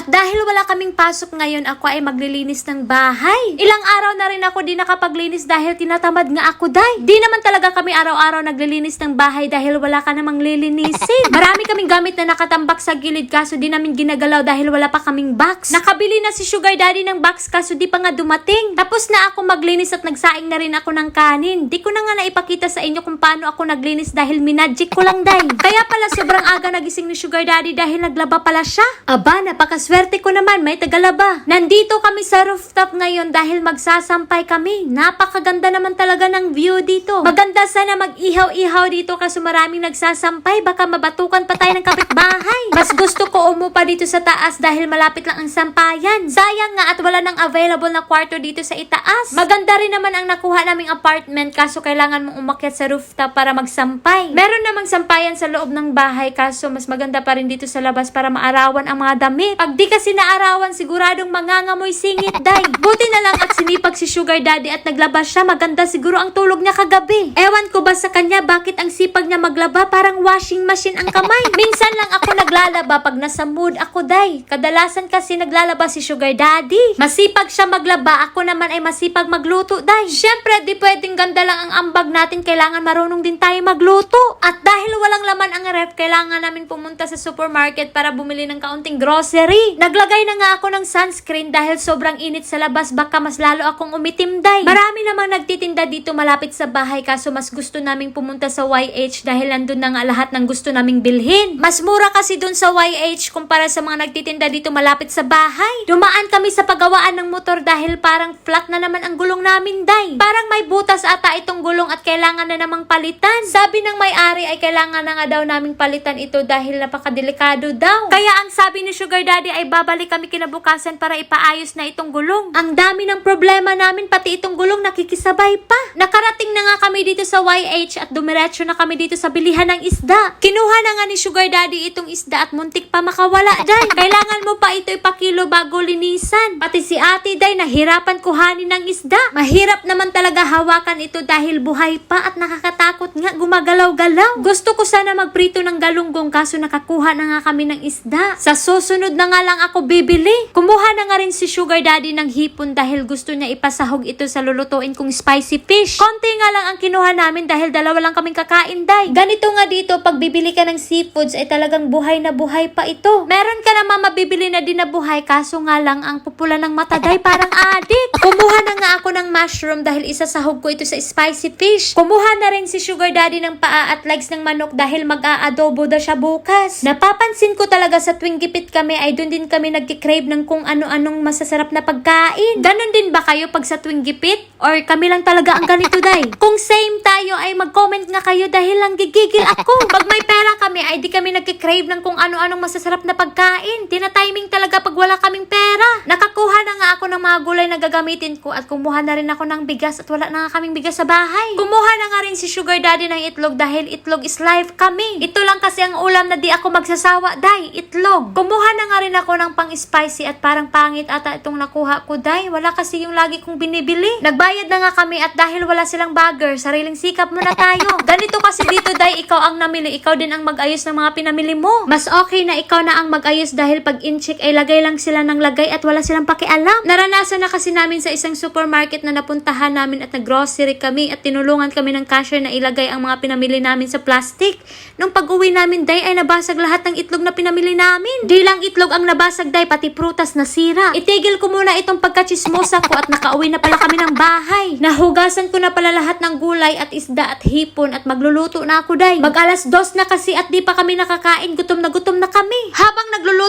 At dahil wala kaming pasok ngayon, ako ay maglilinis ng bahay. Ilang araw na rin ako di nakapaglinis dahil tinatamad nga ako, day. Di naman talaga kami araw-araw naglilinis ng bahay dahil wala ka namang lilinisin. Marami kaming gamit na nakatambak sa gilid kaso di namin ginagalaw dahil wala pa kaming box. Nakabili na si Sugar Daddy ng box kaso di pa nga dumating. Tapos na ako maglinis at nagsaing na rin ako ng kanin. Di ko na nga naipakita sa inyo kung paano ako naglinis dahil minagic ko lang, day. Kaya pala sobrang aga nagising ni Sugar Daddy dahil naglaba pala siya. Aba, napakaswerte ko naman, may tagalaba. Nandito kami sa rooftop ngayon dahil magsasampay kami. Napakaganda naman talaga ng view dito. Maganda sana mag-ihaw-ihaw dito kasi maraming nagsasampay. Baka mabatukan pa tayo ng kapitbahay. Mas gusto ko umupa dito sa taas dahil malapit lang ang sampayan. Sayang nga at wala nang available na kwarto dito sa itaas. Maganda rin naman ang nakuha naming apartment kaso kailangan mong umakyat sa rooftop para magsampay. Meron namang sampayan sa loob ng bahay kaso mas maganda pa rin dito sa labas para maarawan ang mga damit. Pag di kasi naarawan, siguradong mangangamoy singit, day. Buti na lang at sinipag si Sugar Daddy at naglaba siya. Maganda siguro ang tulog niya kagabi. Ewan ko ba sa kanya bakit ang sipag niya maglaba parang washing machine ang kamay. Minsan lang ako naglalaba pag nasa mood ako, day. Kadalasan kasi naglalaba si Sugar Daddy. Masipag siya maglaba, ako naman ay masipag magluto, day. Syempre, di pwedeng ganda lang ang ambag natin. Kailangan marunong din tayo magluto. At dahil walang laman ang ref, kailangan namin pumunta sa supermarket para bumili ng kaunting grocery. Naglagay na nga ako ng sunscreen dahil sobrang init sa labas. Baka mas lalo akong umitim. Marami namang nagtitinda dito malapit sa bahay kaso mas gusto naming pumunta sa YH dahil nandun na nga lahat ng gusto naming bilhin. Mas mura kasi dun sa YH kumpara sa mga nagtitinda dito malapit sa bahay. Dumaan kami sa pagawaan ng motor dahil parang flat na naman ang gulong namin, day. Parang may butas ata itong gulong at kailangan na namang palitan. Sabi ng may-ari ay kailangan na nga daw naming palitan ito dahil napakadelikado daw. Kaya ang sabi ni Sugar Daddy ay babalik kami kinabukasan para ipaayos na itong gulong. Ang dami ng problema namin pati itong gulong nakikisabay pa. Nakarating na nga kami dito sa YH at dumiretso na kami dito sa bilihan ng isda. Kinuha na nga ni Sugar Daddy itong isda at muntik pa makawala, Day. Kailangan mo pa ito ipakilo bago linisan. Pati si ate, Day, nahirapan kuhanin ng isda. Mahirap naman talaga hawakan ito dahil buhay pa at nakakatakot nga gumagalaw-galaw. Gusto ko sana magprito ng galunggong kaso nakakuha na nga kami ng isda. Sa susunod na nga lang ako bibili. Kumuha na nga rin si Sugar Daddy ng hipon dahil gusto niya ipasahog ito sa lulutuin kong spicy fish. Konti nga lang ang kinuha namin dahil dalawa lang kaming kakain, Day. Ganito nga dito, pag bibili ka ng seafoods ay talagang buhay na buhay pa ito. Meron ka naman mabibili na din na buhay kaso nga lang ang pupula ng mata, Day, parang adik. Kumuha na nga ako ng mushroom dahil isasahog ko ito sa spicy fish. Kumuha na rin si Sugar Daddy ng paa at legs ng manok dahil mag-aadobo daw siya bukas. Napapansin ko talaga sa tuwing gipit kami ay doon din kami nagkikrave ng kung ano-anong masasarap na pagkain. Ganon din ba kayo pag sa tuwing gipit? Or kami lang talaga ang ganito, Day? Kung same tayo ay mag-comment nga kayo dahil lang gigigil ako. Pag may pera kami ay di kami nagkikrave ng kung ano-anong masasarap na pagkain. Tina-timing talaga pag wala kaming pera. Nakakuha na nga ako ng mga gulay na gagamitin ko at kumuha na rin ako ng bigas at wala na nga kaming bigas sa bahay. Kumuha na nga rin si Sugar Daddy ng itlog dahil itlog is life kami. Ito lang kasi ang ulam na di ako magsasawa, Day. Itlog. Kumuha na nga rin ako ng pang-spicy at parang pangit ata itong nakuha ko, Day. Wala kasi yung lagi kong binibili. Nagbayad na nga kami at dahil wala silang bagger, sariling sikap muna tayo. Ganito kasi dito, Day, ikaw ang namili. Ikaw din ang mag-ayos ng mga pinamili mo. Mas okay na ikaw na ang mag-ayos dahil pag in-check ay lagay lang sila ng lagay at wala silang pakialam. Naranasan na kasi namin sa isang supermarket na napuntahan namin at nag-grocery kami at tinulungan kami ng cashier na ilagay ang mga pinamili namin sa plastic. Nung pag-uwi namin, Day, ay nabasag lahat ng itlog na pinamili namin. Di lang itlog ang nabasag, Day, pati prutas na sira. Itigil ko muna itong pagkachismosa ko at nakauwi na pala kami ng bahay. Nahugasan ko na pala lahat ng gulay at isda at hipon at magluluto na ako, Day. Mag alas dos na kasi at di pa kami nakakain. Gutom na gutom na kami. Habang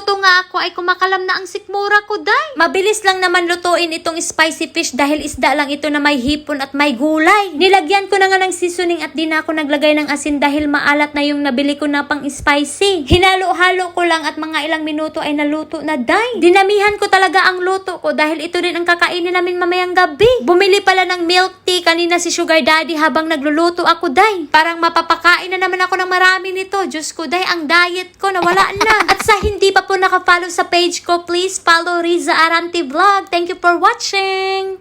nagluluto nga ako ay kumakalam na ang sikmura ko, Day. Mabilis lang naman lutuin itong spicy fish dahil isda lang ito na may hipon at may gulay. Nilagyan ko na nga ng seasoning at di na ako naglagay ng asin dahil maalat na yung nabili ko na pang spicy. Hinalo-halo ko lang at mga ilang minuto ay naluto na, Day. Dinamihan ko talaga ang luto ko dahil ito din ang kakainin namin mamayang gabi. Bumili pala ng milk tea kanina si Sugar Daddy habang nagluluto ako, Day. Parang mapapakain na naman ako ng marami nito. Diyos ko, Day, ang diet ko nawala na. At sa hindi pa po nakafollow sa page ko, please follow Riza Aranti Vlog. Thank you for watching!